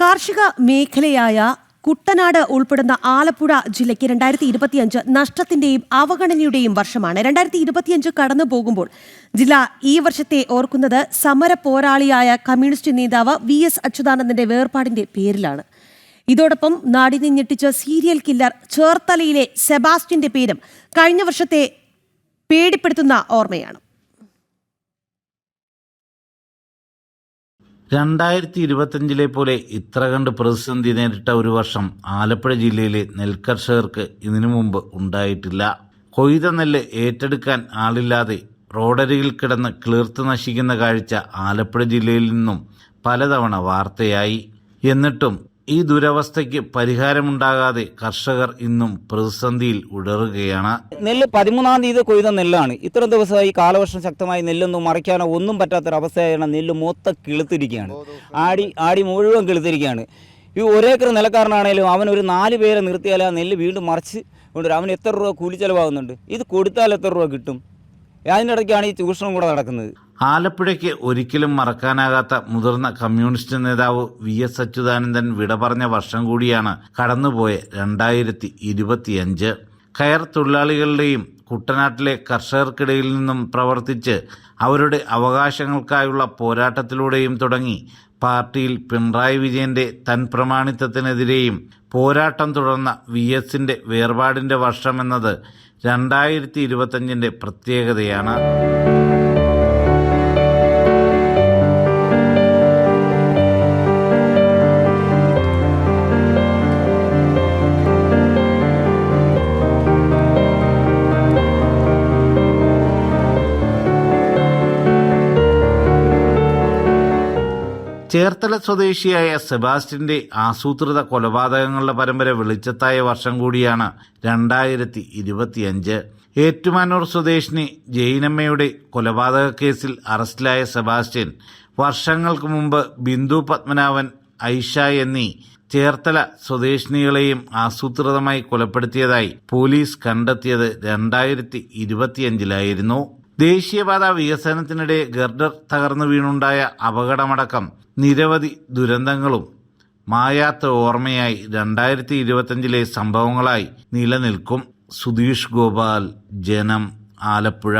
കാർഷിക മേഖലയായ കുട്ടനാട് ഉൾപ്പെടുന്ന ആലപ്പുഴ ജില്ലയ്ക്ക് രണ്ടായിരത്തി ഇരുപത്തിയഞ്ച് നഷ്ടത്തിന്റെയും അവഗണനയുടെയും വർഷമാണ്. രണ്ടായിരത്തി ഇരുപത്തിയഞ്ച് കടന്നു പോകുമ്പോൾ ജില്ല ഈ വർഷത്തെ ഓർക്കുന്നത് സമര പോരാളിയായ കമ്മ്യൂണിസ്റ്റ് നേതാവ് വി എസ് അച്യുതാനന്ദന്റെ വേർപാടിന്റെ പേരിലാണ്. ഇതോടൊപ്പം നാടിനെ ഞെട്ടിച്ച സീരിയൽ കില്ലർ ചേർത്തലയിലെ സെബാസ്റ്റ്യന്റെ പേരും കഴിഞ്ഞ വർഷത്തെ പേടിപ്പെടുത്തുന്ന ഓർമ്മയാണ്. രണ്ടായിരത്തി ഇരുപത്തഞ്ചിലെ പോലെ ഇത്ര കണ്ട് പ്രതിസന്ധി നേരിട്ട ഒരു വർഷം ആലപ്പുഴ ജില്ലയിലെ നെൽകർഷകർക്ക് ഇതിനു മുമ്പ് ഉണ്ടായിട്ടില്ല. കൊയ്ത നെല്ല് ഏറ്റെടുക്കാൻ ആളില്ലാതെ റോഡരികിൽ കിടന്ന് കിളിർത്ത് നശിക്കുന്ന കാഴ്ച ആലപ്പുഴ ജില്ലയിൽ നിന്നും പലതവണ വാർത്തയായി. എന്നിട്ടും ഈ ദുരവസ്ഥയ്ക്ക് പരിഹാരമുണ്ടാകാതെ കർഷകർ ഇന്നും പ്രതിസന്ധിയിൽ ഉടറുകയാണ്. നെല്ല് പതിമൂന്നാം തീയതി കൊയ്ത നെല്ലാണ്. ഇത്ര ദിവസമായി കാലവർഷം ശക്തമായി നെല്ലൊന്നും മറിക്കാനോ ഒന്നും പറ്റാത്തൊരവസ്ഥയാണ് നെല്ല് മൊത്തം കിളുത്തിരിക്കുകയാണ്. ആടി ആടി മുഴുവൻ കിളുത്തിരിക്കുകയാണ്. ഈ ഒരേക്കർ നിലക്കാരനാണേലും അവൻ ഒരു നാല് പേരെ നിർത്തിയാൽ ആ നെല്ല് വീണ്ടും മറിച്ച് കൊണ്ടുവരും. അവന് എത്ര രൂപ കൂലി ചെലവാകുന്നുണ്ട് ഇത് കൊടുത്താൽ എത്ര രൂപ കിട്ടും? അതിന്റെ ഇടയ്ക്കാണ് ഈ ചൂഷണം കൂടെ നടക്കുന്നത്. ആലപ്പുഴയ്ക്ക് ഒരിക്കലും മറക്കാനാകാത്ത മുതിർന്ന കമ്മ്യൂണിസ്റ്റ് നേതാവ് വി എസ് അച്യുതാനന്ദൻ വിട പറഞ്ഞ വർഷം കൂടിയാണ് കടന്നുപോയ രണ്ടായിരത്തി ഇരുപത്തിയഞ്ച് കയർ തൊഴിലാളികളുടെയും കുട്ടനാട്ടിലെ കർഷകർക്കിടയിൽ നിന്നും പ്രവർത്തിച്ച് അവരുടെ അവകാശങ്ങൾക്കായുള്ള പോരാട്ടത്തിലൂടെയും തുടങ്ങി. പാർട്ടിയിൽ പിണറായി വിജയന്റെ തൻ പ്രമാണിത്വത്തിനെതിരെയും പോരാട്ടം തുടർന്ന വി എസിന്റെ വേർപാടിന്റെ വർഷമെന്നത് രണ്ടായിരത്തി ഇരുപത്തഞ്ചിന്റെ പ്രത്യേകതയാണ്. ചേർത്തല സ്വദേശിയായ സെബാസ്റ്റ്യന്റെ ആസൂത്രിത കൊലപാതകങ്ങളുടെ പരമ്പര വെളിച്ചത്തായ വർഷം കൂടിയാണ് രണ്ടായിരത്തി ഇരുപത്തിയഞ്ച് ഏറ്റുമാനൂർ സ്വദേശിനി ജയിനമ്മയുടെ കൊലപാതക കേസിൽ അറസ്റ്റിലായ സെബാസ്റ്റ്യൻ വർഷങ്ങൾക്ക് മുമ്പ് ബിന്ദു പത്മനാഭൻ ഐഷ എന്നീ ചേർത്തല സ്വദേശിനികളെയും ആസൂത്രിതമായി കൊലപ്പെടുത്തിയതായി പോലീസ് കണ്ടെത്തിയത് രണ്ടായിരത്തി ഇരുപത്തിയഞ്ചിലായിരുന്നു ദേശീയപാത വികസനത്തിനിടെ ഗർഡർ തകർന്നു വീണുണ്ടായ അപകടമടക്കം നിരവധി ദുരന്തങ്ങളും മായാത്ത ഓർമ്മയായി രണ്ടായിരത്തി ഇരുപത്തഞ്ചിലെ സംഭവങ്ങളായി നിലനിൽക്കും സുധീഷ് ഗോപാൽ ജനം ആലപ്പുഴ.